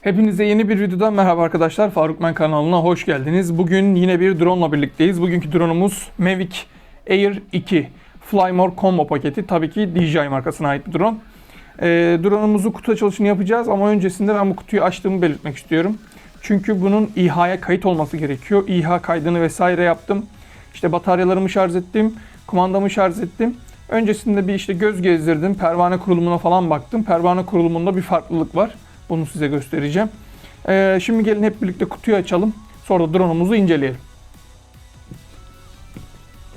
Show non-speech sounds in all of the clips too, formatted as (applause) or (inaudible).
Hepinize yeni bir videodan merhaba arkadaşlar. Faruk Men kanalına hoş geldiniz. Bugün yine bir drone ile birlikteyiz. Bugünkü drone'umuz Mavic Air 2 Flymore Combo paketi. Tabii ki DJI markasına ait bir drone. Ee, drone'umuzu kutu açılışını yapacağız ama öncesinde ben bu kutuyu açtığımı belirtmek istiyorum. Çünkü bunun İHA'ya kayıt olması gerekiyor. İHA kaydını vesaire yaptım. İşte bataryalarımı şarj ettim, kumandamı şarj ettim. Öncesinde bir işte göz gezdirdim, pervane kurulumuna falan baktım. Pervane kurulumunda bir farklılık var. Bunu size göstereceğim. Ee, şimdi gelin hep birlikte kutuyu açalım. Sonra da drone'umuzu inceleyelim.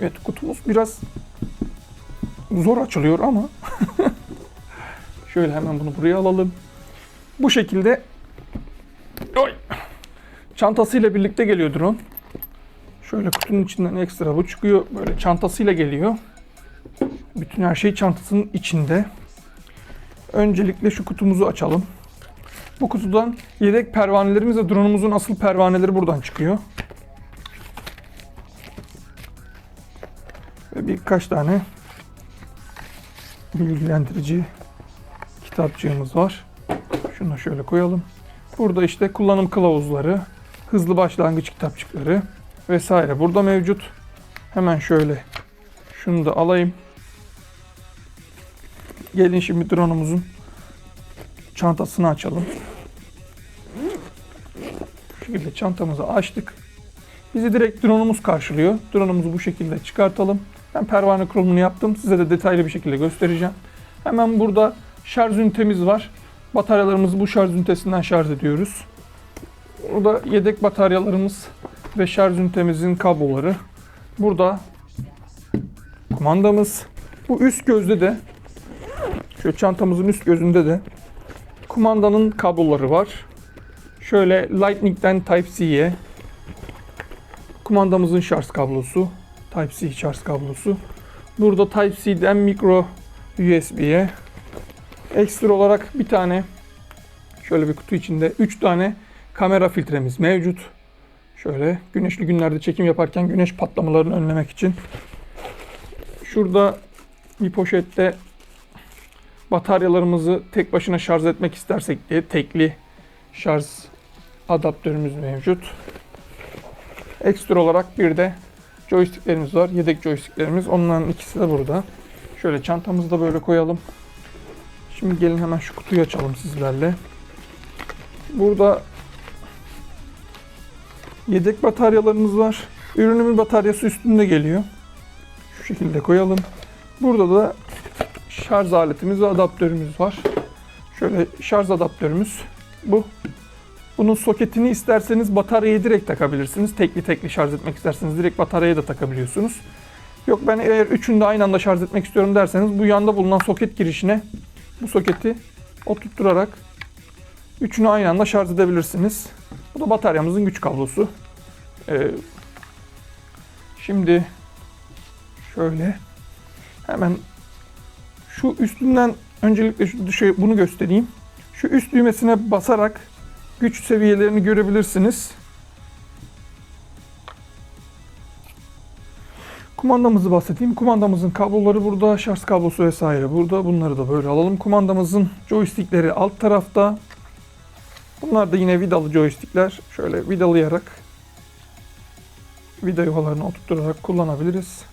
Evet kutumuz biraz zor açılıyor ama (laughs) şöyle hemen bunu buraya alalım. Bu şekilde Oy! çantasıyla birlikte geliyor drone. Şöyle kutunun içinden ekstra bu çıkıyor. Böyle çantasıyla geliyor. Bütün her şey çantasının içinde. Öncelikle şu kutumuzu açalım. Bu kutudan yedek pervanelerimiz ve drone'umuzun asıl pervaneleri buradan çıkıyor. Ve birkaç tane bilgilendirici kitapçığımız var. Şunu da şöyle koyalım. Burada işte kullanım kılavuzları, hızlı başlangıç kitapçıkları vesaire burada mevcut. Hemen şöyle şunu da alayım. Gelin şimdi drone'umuzun çantasını açalım. Bu şekilde çantamızı açtık. Bizi direkt drone'umuz karşılıyor. Drone'umuzu bu şekilde çıkartalım. Ben pervane kurulumunu yaptım. Size de detaylı bir şekilde göstereceğim. Hemen burada şarj ünitemiz var. Bataryalarımızı bu şarj ünitesinden şarj ediyoruz. Burada yedek bataryalarımız ve şarj ünitemizin kabloları. Burada kumandamız. Bu üst gözde de şöyle çantamızın üst gözünde de kumandanın kabloları var. Şöyle Lightning'den Type-C'ye kumandamızın şarj kablosu, Type-C şarj kablosu. Burada Type-C'den micro USB'ye ekstra olarak bir tane şöyle bir kutu içinde 3 tane kamera filtremiz mevcut. Şöyle güneşli günlerde çekim yaparken güneş patlamalarını önlemek için. Şurada bir poşette bataryalarımızı tek başına şarj etmek istersek diye tekli şarj adaptörümüz mevcut. Ekstra olarak bir de joysticklerimiz var. Yedek joysticklerimiz. Onların ikisi de burada. Şöyle çantamızı da böyle koyalım. Şimdi gelin hemen şu kutuyu açalım sizlerle. Burada yedek bataryalarımız var. Ürünümün bataryası üstünde geliyor. Şu şekilde koyalım. Burada da şarj aletimiz ve adaptörümüz var. Şöyle şarj adaptörümüz bu. Bunun soketini isterseniz bataryayı direkt takabilirsiniz. Tekli tekli şarj etmek isterseniz direkt bataryaya da takabiliyorsunuz. Yok ben eğer üçünü de aynı anda şarj etmek istiyorum derseniz bu yanda bulunan soket girişine bu soketi oturtturarak üçünü aynı anda şarj edebilirsiniz. Bu da bataryamızın güç kablosu. Ee, şimdi şöyle hemen şu üstünden öncelikle şu şey, bunu göstereyim. Şu üst düğmesine basarak güç seviyelerini görebilirsiniz. Kumandamızı bahsedeyim. Kumandamızın kabloları burada, şarj kablosu vesaire burada. Bunları da böyle alalım. Kumandamızın joystickleri alt tarafta. Bunlar da yine vidalı joystickler. Şöyle vidalayarak vida yuvalarını oturtturarak kullanabiliriz.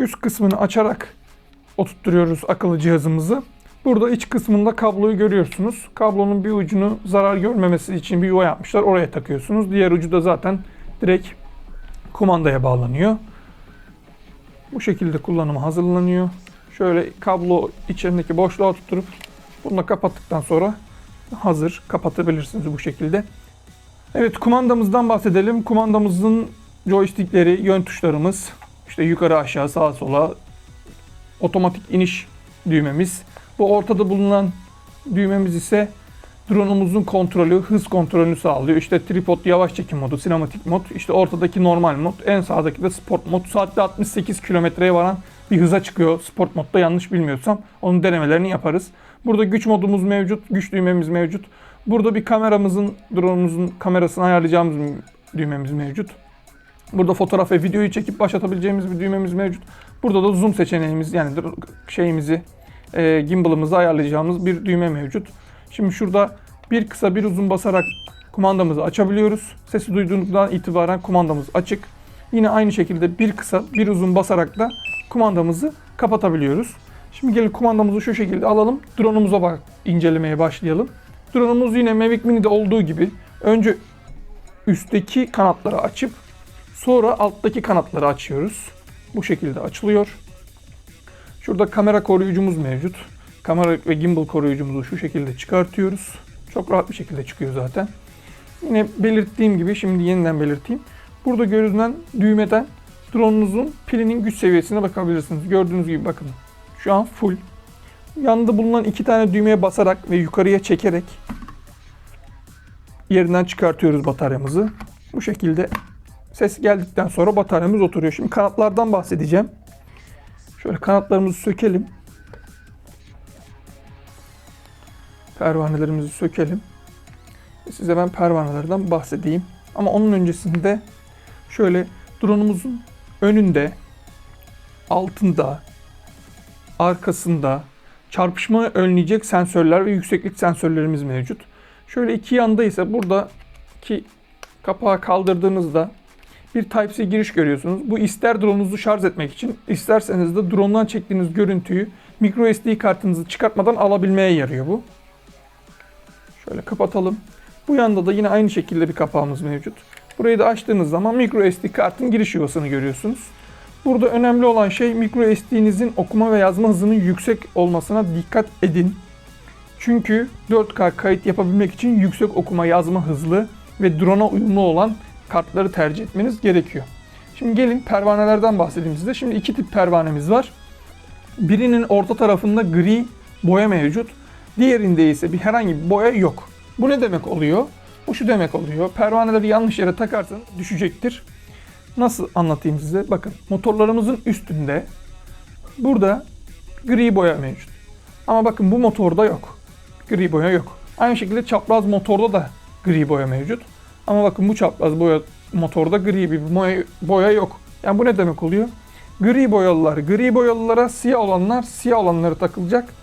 Üst kısmını açarak oturtturuyoruz akıllı cihazımızı. Burada iç kısmında kabloyu görüyorsunuz. Kablonun bir ucunu zarar görmemesi için bir yuva yapmışlar. Oraya takıyorsunuz. Diğer ucu da zaten direkt kumandaya bağlanıyor. Bu şekilde kullanıma hazırlanıyor. Şöyle kablo içerisindeki boşluğa tutturup bunu da kapattıktan sonra hazır kapatabilirsiniz bu şekilde. Evet kumandamızdan bahsedelim. Kumandamızın joystickleri, yön tuşlarımız, işte yukarı aşağı sağa sola otomatik iniş düğmemiz. Bu ortada bulunan düğmemiz ise drone'umuzun kontrolü, hız kontrolünü sağlıyor. İşte tripod yavaş çekim modu, sinematik mod, işte ortadaki normal mod, en sağdaki de sport mod. Saatte 68 kilometreye varan bir hıza çıkıyor sport modda yanlış bilmiyorsam. Onun denemelerini yaparız. Burada güç modumuz mevcut, güç düğmemiz mevcut. Burada bir kameramızın, drone'umuzun kamerasını ayarlayacağımız düğmemiz mevcut. Burada fotoğraf ve videoyu çekip başlatabileceğimiz bir düğmemiz mevcut. Burada da zoom seçeneğimiz yani şeyimizi e, gimbal'ımızı ayarlayacağımız bir düğme mevcut. Şimdi şurada bir kısa bir uzun basarak kumandamızı açabiliyoruz. Sesi duyduğundan itibaren kumandamız açık. Yine aynı şekilde bir kısa bir uzun basarak da kumandamızı kapatabiliyoruz. Şimdi gelin kumandamızı şu şekilde alalım. Drone'umuza bak incelemeye başlayalım. Drone'umuz yine Mavic Mini'de olduğu gibi önce üstteki kanatları açıp sonra alttaki kanatları açıyoruz. Bu şekilde açılıyor. Şurada kamera koruyucumuz mevcut. Kamera ve gimbal koruyucumuzu şu şekilde çıkartıyoruz. Çok rahat bir şekilde çıkıyor zaten. Yine belirttiğim gibi şimdi yeniden belirteyim. Burada görünen düğmeden drone'unuzun pilinin güç seviyesine bakabilirsiniz. Gördüğünüz gibi bakın şu an full. Yanında bulunan iki tane düğmeye basarak ve yukarıya çekerek yerinden çıkartıyoruz bataryamızı. Bu şekilde ses geldikten sonra bataryamız oturuyor. Şimdi kanatlardan bahsedeceğim. Şöyle kanatlarımızı sökelim. Pervanelerimizi sökelim. Size ben pervanelerden bahsedeyim. Ama onun öncesinde şöyle drone'umuzun önünde, altında, arkasında çarpışma önleyecek sensörler ve yükseklik sensörlerimiz mevcut. Şöyle iki yanda ise buradaki kapağı kaldırdığınızda bir Type-C giriş görüyorsunuz. Bu ister drone'unuzu şarj etmek için, isterseniz de drone'dan çektiğiniz görüntüyü microSD kartınızı çıkartmadan alabilmeye yarıyor bu. Şöyle kapatalım. Bu yanda da yine aynı şekilde bir kapağımız mevcut. Burayı da açtığınız zaman microSD kartın giriş yuvasını görüyorsunuz. Burada önemli olan şey microSD'nizin okuma ve yazma hızının yüksek olmasına dikkat edin. Çünkü 4K kayıt yapabilmek için yüksek okuma yazma hızlı ve drone'a uyumlu olan kartları tercih etmeniz gerekiyor. Şimdi gelin pervanelerden bahsedeyim size. Şimdi iki tip pervanemiz var. Birinin orta tarafında gri boya mevcut. Diğerinde ise bir herhangi bir boya yok. Bu ne demek oluyor? Bu şu demek oluyor. Pervaneleri yanlış yere takarsanız düşecektir. Nasıl anlatayım size? Bakın motorlarımızın üstünde burada gri boya mevcut. Ama bakın bu motorda yok. Gri boya yok. Aynı şekilde çapraz motorda da gri boya mevcut. Ama bakın bu çapraz boya motorda gri bir boya, boya yok. Yani bu ne demek oluyor? Gri boyalılar gri boyalılara, siyah olanlar siyah olanlara takılacak.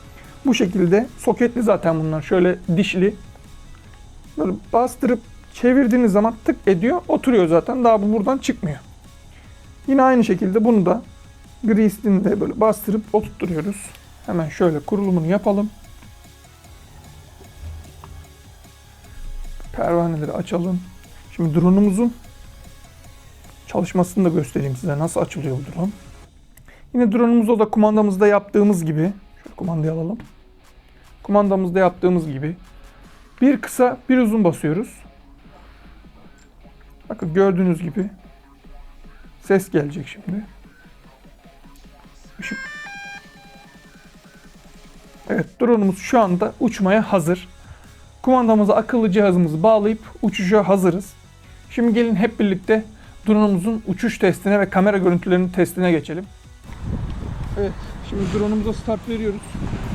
Bu şekilde soketli zaten bunlar. Şöyle dişli. Böyle bastırıp çevirdiğiniz zaman tık ediyor. Oturuyor zaten. Daha bu buradan çıkmıyor. Yine aynı şekilde bunu da grisini de böyle bastırıp oturtturuyoruz. Hemen şöyle kurulumunu yapalım. Pervaneleri açalım. Şimdi drone'umuzun çalışmasını da göstereyim size. Nasıl açılıyor bu drone. Yine drone'umuzda da kumandamızda yaptığımız gibi. Şöyle kumandayı alalım. Kumandamızda yaptığımız gibi. Bir kısa bir uzun basıyoruz. Bakın gördüğünüz gibi ses gelecek şimdi. Işık. Evet drone'umuz şu anda uçmaya hazır. Kumandamıza akıllı cihazımızı bağlayıp uçuşa hazırız. Şimdi gelin hep birlikte drone'umuzun uçuş testine ve kamera görüntülerinin testine geçelim. Evet, şimdi drone'umuza start veriyoruz.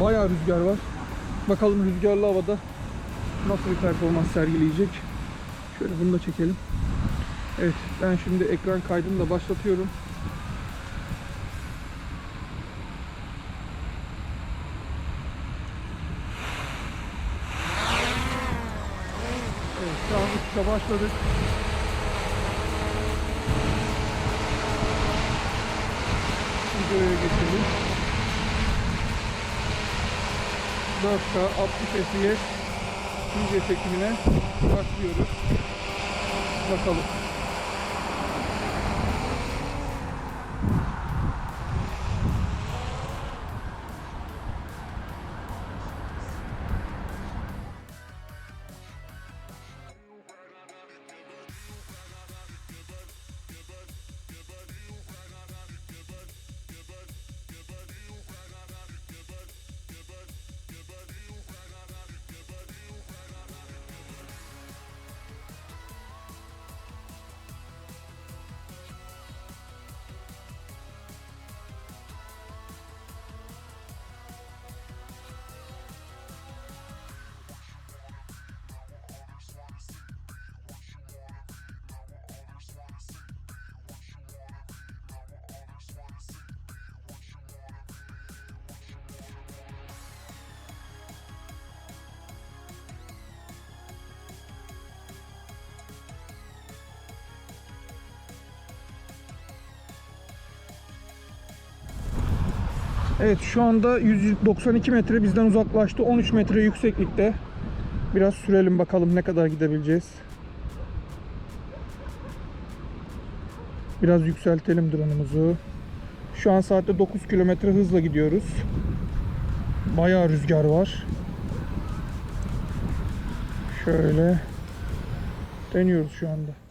Bayağı rüzgar var. Bakalım rüzgarlı havada nasıl bir performans sergileyecek. Şöyle bunu da çekelim. Evet, ben şimdi ekran kaydını da başlatıyorum. Uçuşa başladık. Videoya geçelim. 4K 60 FPS video çekimine başlıyoruz. Bakalım. Evet şu anda 192 metre bizden uzaklaştı. 13 metre yükseklikte. Biraz sürelim bakalım ne kadar gidebileceğiz. Biraz yükseltelim drone'umuzu. Şu an saatte 9 kilometre hızla gidiyoruz. Bayağı rüzgar var. Şöyle deniyoruz şu anda.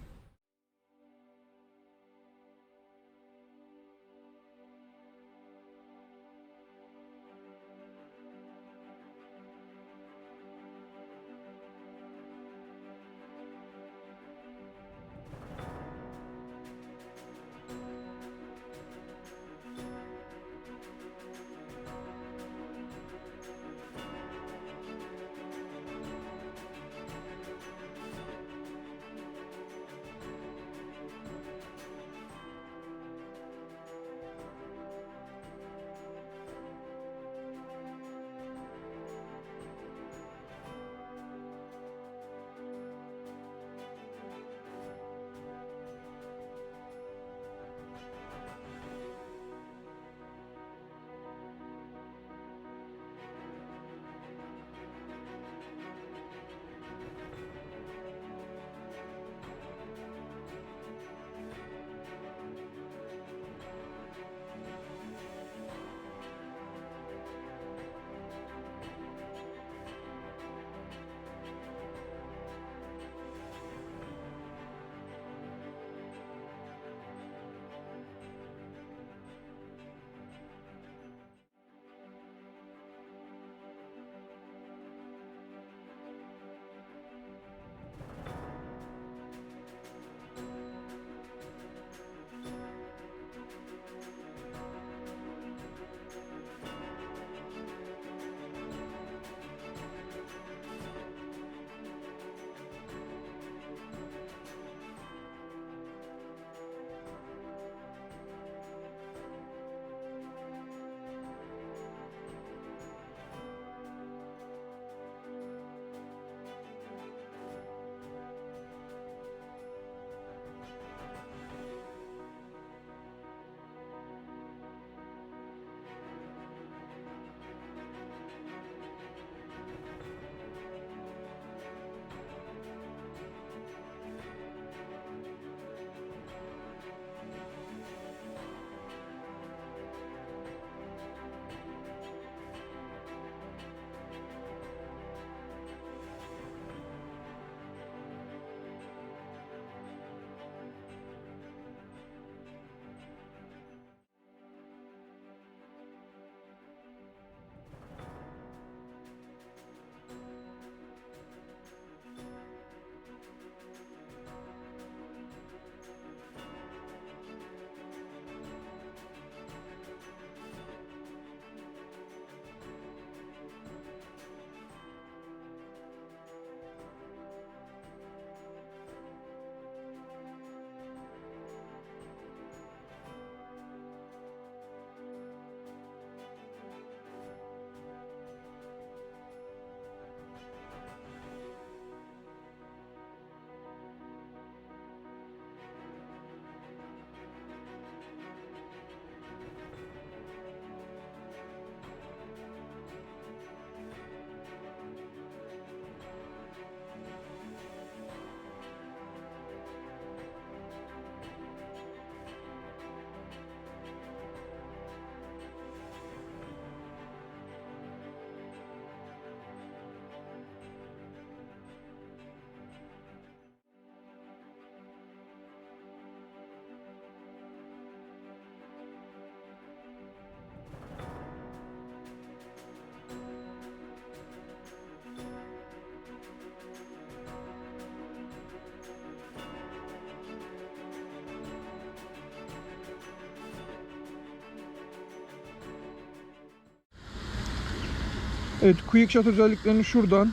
Evet, quick shot özelliklerini şuradan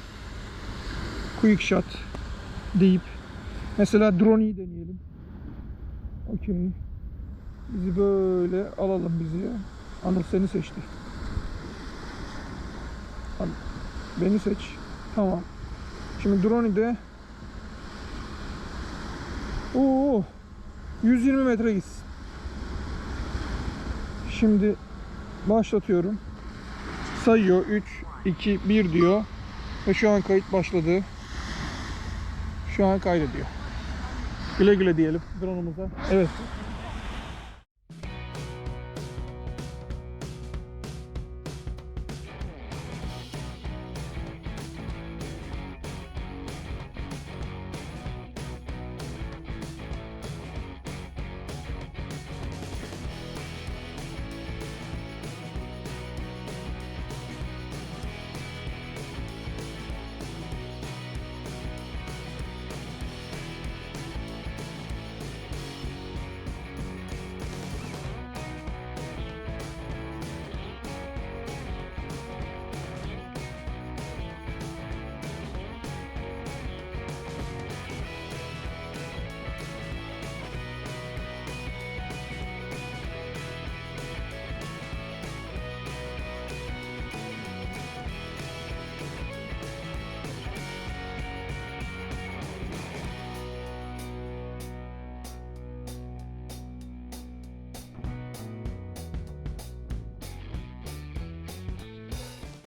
quick shot deyip mesela drone'yi deneyelim. Okey. Bizi böyle alalım bizi. Anıl seni seçti. Al, Beni seç. Tamam. Şimdi drone'de Oo 120 metre gitsin. Şimdi Başlatıyorum. Sayıyor. 3, 2, 1 diyor. Ve şu an kayıt başladı. Şu an kaydediyor. Güle güle diyelim drone'umuza. Evet.